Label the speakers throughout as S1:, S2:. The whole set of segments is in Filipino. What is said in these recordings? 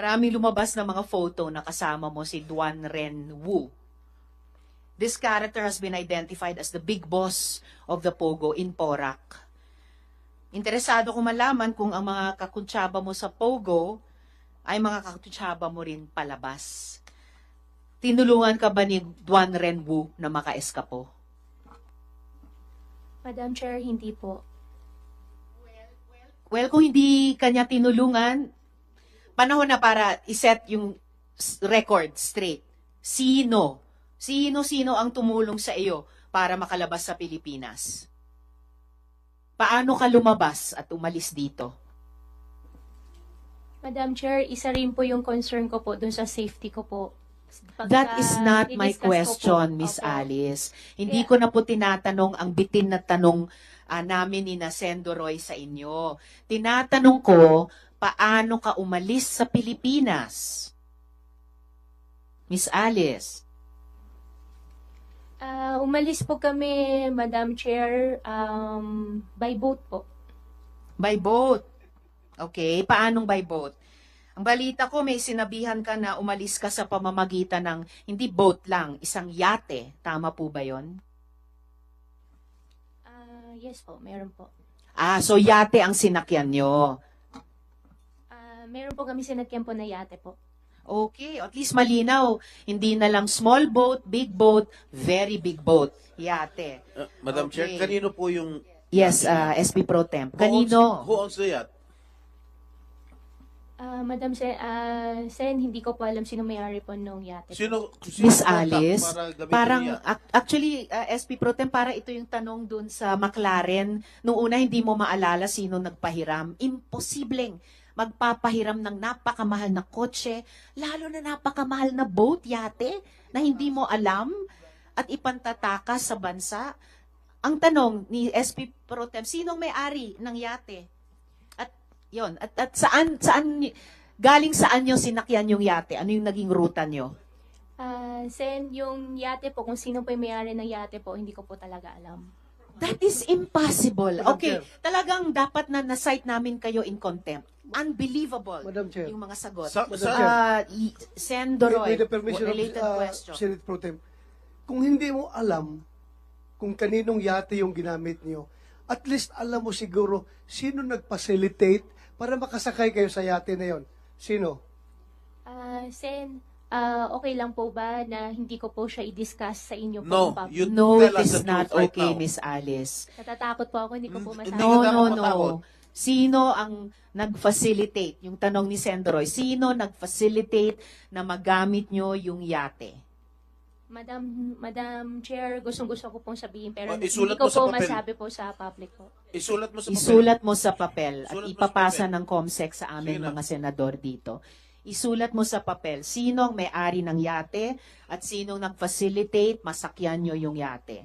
S1: Maraming lumabas na mga photo na kasama mo si Duan Ren Wu. This character has been identified as the big boss of the Pogo in Porac. Interesado ko malaman kung ang mga kakuntsaba mo sa Pogo ay mga kakuntsaba mo rin palabas. Tinulungan ka ba ni Duan Ren Wu na makaeskapo?
S2: Madam Chair, hindi po.
S1: Well, kung hindi kanya tinulungan, panahon na para iset yung record straight. Sino? Sino-sino ang tumulong sa iyo para makalabas sa Pilipinas? Paano ka lumabas at umalis dito?
S2: Madam Chair, isa rin po yung concern ko po dun sa safety ko po. Pagka
S1: That is not my question, Miss
S2: Opo.
S1: Alice. Hindi
S2: Kaya-
S1: ko na po tinatanong ang bitin na tanong ah, namin ni Nasendo Roy sa inyo. Tinatanong ko, paano ka umalis sa Pilipinas? Miss Alice.
S2: Ah, umalis po kami, Madam Chair, um, by boat po.
S1: By boat. Okay, paanong by boat? Ang balita ko, may sinabihan ka na umalis ka sa pamamagitan ng hindi boat lang, isang yate. Tama po ba yon?
S2: Ah, yes po, meron po.
S1: Ah, so yate ang sinakyan nyo.
S2: Ah, meron po kami sinagyan po na yate po.
S1: Okay, at least malinaw. Hindi na lang small boat, big boat, very big boat. Yate.
S3: Uh, Madam
S1: Okay.
S3: Chair, kanino po yung...
S1: Yes, uh, SB Pro Temp.
S3: Who owns-
S1: Kanino?
S3: Who owns the yacht?
S2: Ah, Madam Sen, ah, Sen, hindi ko po alam sino may-ari po nung yate.
S3: Sino, sino
S1: Miss
S3: contact
S1: Alice,
S3: para gamitin
S1: Parang, ac- actually, uh, SP Pro Tem, para ito yung tanong dun sa McLaren. Nung una, hindi mo maalala sino nagpahiram. Imposibleng magpapahiram ng napakamahal na kotse, lalo na napakamahal na boat, yate, na hindi mo alam at ipantatakas sa bansa. Ang tanong ni SP Pro Tem, sinong may-ari ng yate? At yon at, at saan, saan, galing saan nyo sinakyan yung yate? Ano yung naging ruta nyo?
S2: Ah, Sen, yung yate po, kung sino po yung may-ari ng yate po, hindi ko po talaga alam.
S1: That is impossible.
S4: Madam
S1: Okay,
S4: Chair.
S1: talagang dapat na na-cite namin kayo in contempt. Unbelievable.
S4: Madam Chair.
S1: Yung mga sagot.
S3: Sa,
S4: Madam Chair.
S1: Uh, Sendoroy,
S4: With the permission of
S1: related
S4: uh,
S1: question.
S4: Senate Pro Tem, kung hindi mo alam kung kaninong yate yung ginamit niyo, at least alam mo siguro sino nag-facilitate para makasakay kayo sa yate na yon. Sino?
S2: Ah, Sen, ah, okay lang po ba na hindi ko po siya i-discuss sa inyo po?
S3: no, you
S1: no,
S3: tell
S1: it
S3: us
S1: is
S3: the
S1: not
S3: truth right
S1: okay,
S3: now.
S1: Miss Alice.
S2: Natatakot po ako, hindi ko po
S3: Hindi
S2: masabi.
S1: No, no,
S3: matakot.
S1: no. Sino ang nag-facilitate? Yung tanong ni Sendoroy, sino nag-facilitate na magamit nyo yung yate?
S2: Madam, Madam Chair, gustong-gusto ko pong sabihin pero
S3: Oh,
S2: hindi
S3: isulat
S2: ko
S3: mo sa
S2: po
S3: papel.
S2: masabi po sa public po.
S3: Isulat mo sa papel.
S1: Isulat mo sa papel at
S3: Isulat mo sa
S1: ipapasa
S3: papel.
S1: ng COMSEC sa aming
S3: Sige na.
S1: mga senador dito. Isulat mo sa papel sino ang may-ari ng yate at sino nag-facilitate masakyan nyo yung yate.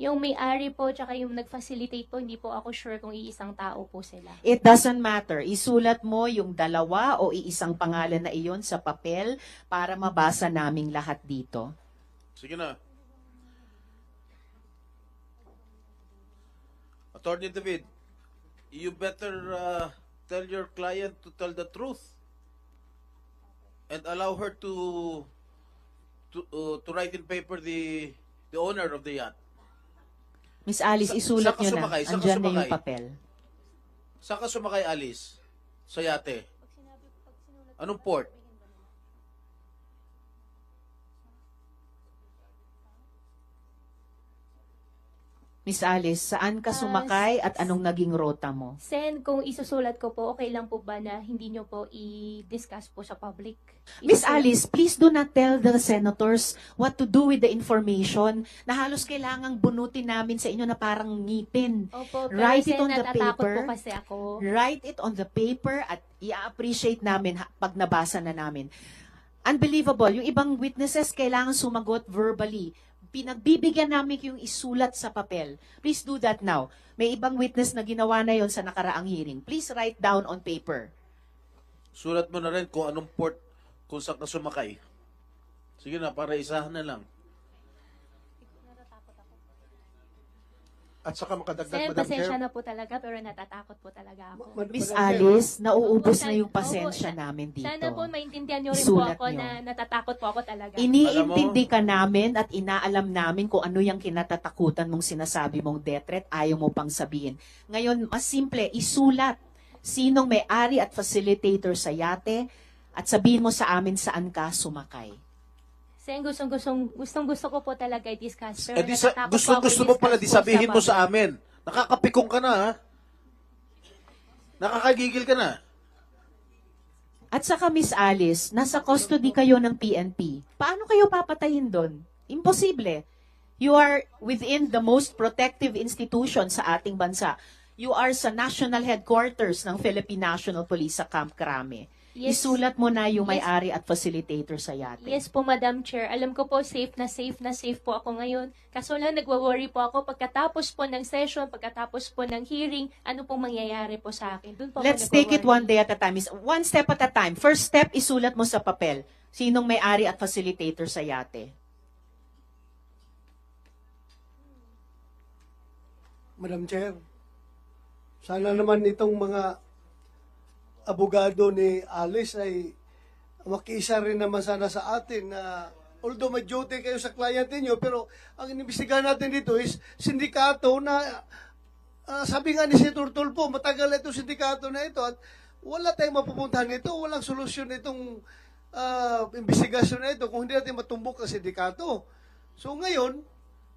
S2: Yung may-ari po tsaka yung nag-facilitate po, hindi po ako sure kung iisang tao po sila.
S1: It doesn't matter. Isulat mo yung dalawa o iisang pangalan na iyon sa papel para mabasa naming lahat dito.
S3: Sige na. Attorney David, you better uh, tell your client to tell the truth and allow her to to uh, to write in paper the the owner of the yacht.
S1: Miss Alice,
S3: Sa-
S1: isulat
S3: saan ka
S1: nyo na.
S3: sumakay? Saan ka
S1: Andyan na yung
S3: sumakay?
S1: papel.
S3: Saan ka sumakay, Alice? Sa yate? Anong port?
S1: Miss Alice, saan ka
S2: Ah,
S1: sumakay at anong naging rota mo?
S2: Sen, kung isusulat ko po, okay lang po ba na hindi nyo po i-discuss po sa public?
S1: Miss
S2: Isusulat-
S1: Alice, please do not tell the senators what to do with the information na halos kailangang bunutin namin sa inyo na parang ngipin.
S2: Opo, pero
S1: Write it
S2: Sen,
S1: on the
S2: natatakot
S1: paper.
S2: po kasi ako.
S1: Write it on the paper at i-appreciate namin ha- pag nabasa na namin. Unbelievable. Yung ibang witnesses kailangan sumagot verbally. Pinagbibigyan namin yung isulat sa papel. Please do that now. May ibang witness na ginawa na yon sa nakaraang hearing. Please write down on paper.
S3: Sulat mo na rin kung anong port kung saan ka sumakay. Sige na, para isahan na lang.
S5: At saka makadagdag,
S2: Sen,
S5: Madam
S2: pasensya
S5: Chair.
S2: na po talaga, pero natatakot po talaga ako.
S4: Ma-
S1: Miss
S4: Madam Chair,
S1: Alice, nauubos na yung pasensya namin dito.
S2: Sana po maintindihan niyo rin
S1: Isulat
S2: po ako
S1: niyo.
S2: na natatakot po ako talaga.
S1: Iniintindi ka namin at inaalam namin kung ano yung kinatatakutan mong sinasabi mong death threat, ayaw mo pang sabihin. Ngayon, mas simple, isulat sinong may-ari at facilitator sa yate at sabihin mo sa amin saan ka sumakay.
S2: Sen, gustong, gustong, gustong gusto ko po talaga i-discuss. Pero
S3: Eh di sa,
S2: natatakot
S3: gusto
S2: po ako
S3: gusto mo pala di
S2: po
S3: sabihin mo sa amin. Nakakapikong ka na ha. Nakakagigil ka na.
S1: At saka Miss Alice, nasa custody kayo ng PNP. Paano kayo papatayin doon? Imposible. You are within the most protective institution sa ating bansa. You are sa national headquarters ng Philippine National Police sa Camp Crame.
S2: Yes.
S1: Isulat mo na yung
S2: Yes.
S1: may-ari at facilitator sa yate.
S2: Yes po, Madam Chair. Alam ko po, safe na safe na safe po ako ngayon. Kaso lang, nagwa-worry po ako pagkatapos po ng session, pagkatapos po ng hearing, ano pong mangyayari po sa akin. Doon po ako
S1: Let's take it one day at a time. Is- One step at a time. First step, isulat mo sa papel. Sinong may-ari at facilitator sa yate?
S4: Madam Chair, sana naman itong mga abogado ni Alice ay makiisa rin naman sana sa atin na although may duty kayo sa client niyo pero ang inimbestigahan natin dito is sindikato na ah, sabi nga ni Senator Tulfo, matagal itong sindikato na ito at wala tayong mapupuntahan nito, walang solusyon itong ah, investigasyon na ito kung hindi natin matumbok ang sindikato. So ngayon,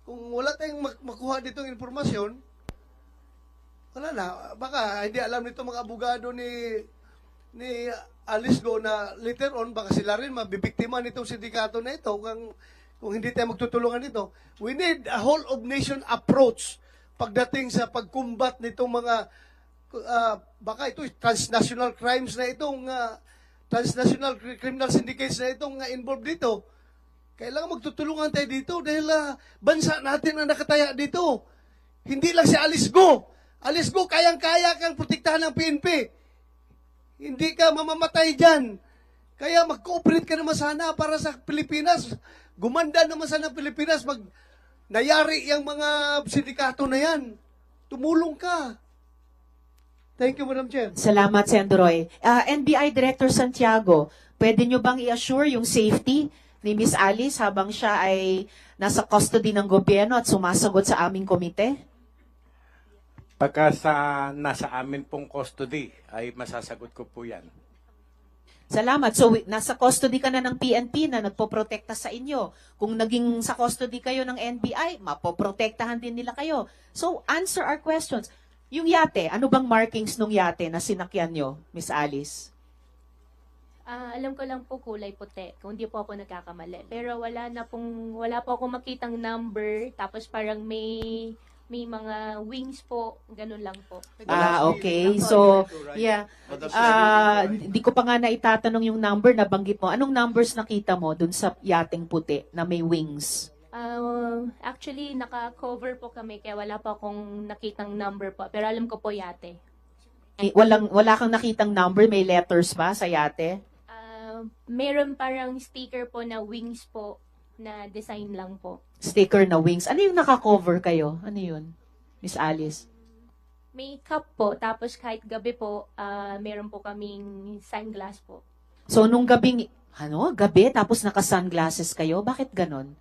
S4: kung wala tayong mak- makuha ditong informasyon, wala na. Baka hindi alam nito mga abogado ni ni Alice Go na later on baka sila rin mabibiktima nitong sindikato na ito kung, kung hindi tayo magtutulungan nito. We need a whole of nation approach pagdating sa pagkumbat nitong mga ah, baka ito transnational crimes na itong ah, transnational cri- criminal syndicates na itong ah, involved dito. Kailangan magtutulungan tayo dito dahil ah, bansa natin ang nakataya dito. Hindi lang si Alice Go. Alice Go, kayang-kaya kang protektahan ng PNP. Hindi ka mamamatay dyan. Kaya mag-cooperate ka naman sana para sa Pilipinas. Gumanda naman sana Pilipinas. Mag nayari yung mga sindikato na yan. Tumulong ka. Thank you, Madam Chair.
S1: Salamat, Sendroy. Ah, NBI Director Santiago, pwede nyo bang i-assure yung safety ni Miss Alice habang siya ay nasa custody ng gobyerno at sumasagot sa aming komite?
S6: Pagka sa nasa amin pong custody, ay masasagot ko po yan.
S1: Salamat. So, nasa custody ka na ng PNP na nagpoprotekta sa inyo. Kung naging sa custody kayo ng NBI, mapoprotektahan din nila kayo. So, answer our questions. Yung yate, ano bang markings nung yate na sinakyan nyo, Miss Alice?
S2: Ah, alam ko lang po kulay puti, kung hindi po ako nagkakamali. Pero wala na pong, wala po ako makitang number, tapos parang may, may mga wings po, ganun lang po.
S1: Ah, okay. So, yeah. Ah, hindi ko pa nga naitatanong yung number na banggit mo. Anong numbers nakita mo dun sa yating puti na may wings?
S2: Ah, actually, naka-cover po kami, kaya wala pa akong nakitang number po. Pero alam ko po yate.
S1: Eh, walang, wala kang nakitang number, may letters ba sa yate?
S2: Ah, meron parang sticker po na wings po, na design lang po.
S1: Sticker na wings. Ano yung nakakover kayo? Ano yun? Miss Alice?
S2: May cup po, tapos kahit gabi po, ah, meron po kaming sunglass po.
S1: So, nung gabing, ano, gabi, tapos naka-sunglasses kayo? Bakit ganon?